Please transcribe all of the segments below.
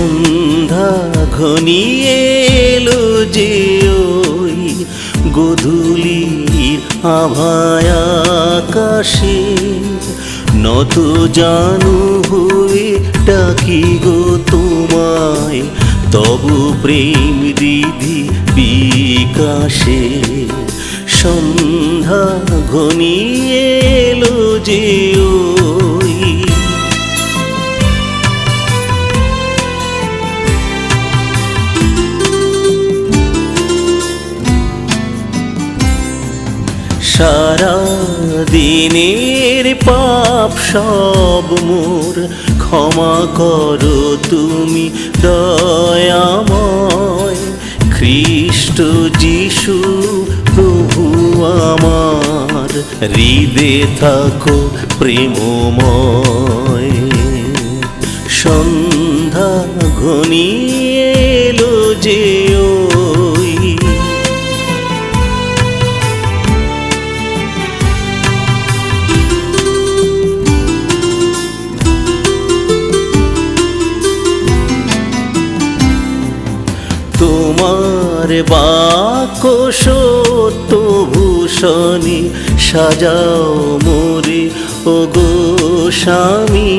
সন্ধ্যা ঘনিয়ে এলো যে ওই গধূলির আভায় আকাশে। নত জানু হয়ে ডাকি গো তোমায়, তবু প্রেম রিধি বিকাশে। সন্ধ্যা ঘনিয়ে এলো যে ওই সারা দিনের পাপ সব মোর। ক্ষমা করো তুমি দয়াময়। খ্রিস্ট যিশু প্রভু আমার। হৃদে থাকো প্রেমময়। তোমার বাক্য সত্য সাজাও মোরে ও গো স্বামী।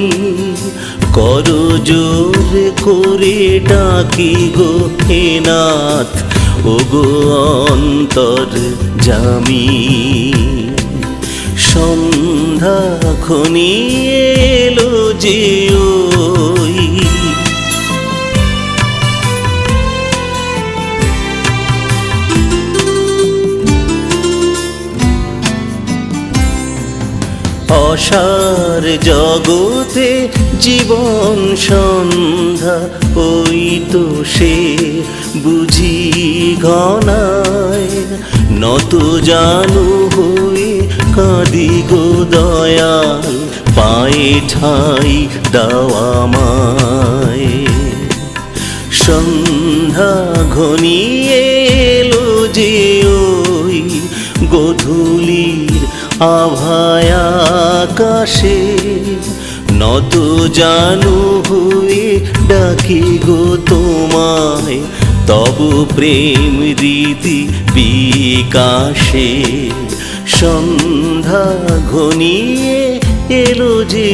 কর জোর করে ডাকি গো হে নাথ ও গো অন্তর জামি। সন্ধ্যা খনিয়ে এলো যে অসার জগতে জীবন সন্ধ্যা, ওই তো সে বুঝি ঘনায়। নত জানু হয়ে কাঁদি গো দয়াল, পায়ে ঠাই দাওয়ামায় সন্ধ্যা ঘনিয়ে আভায় আকাশে নত জানু হয়ে ডাকি গো তোমায়, তব প্রেম রীতি বিকাশে। সন্ধ্যা ঘনিয়ে এলো যে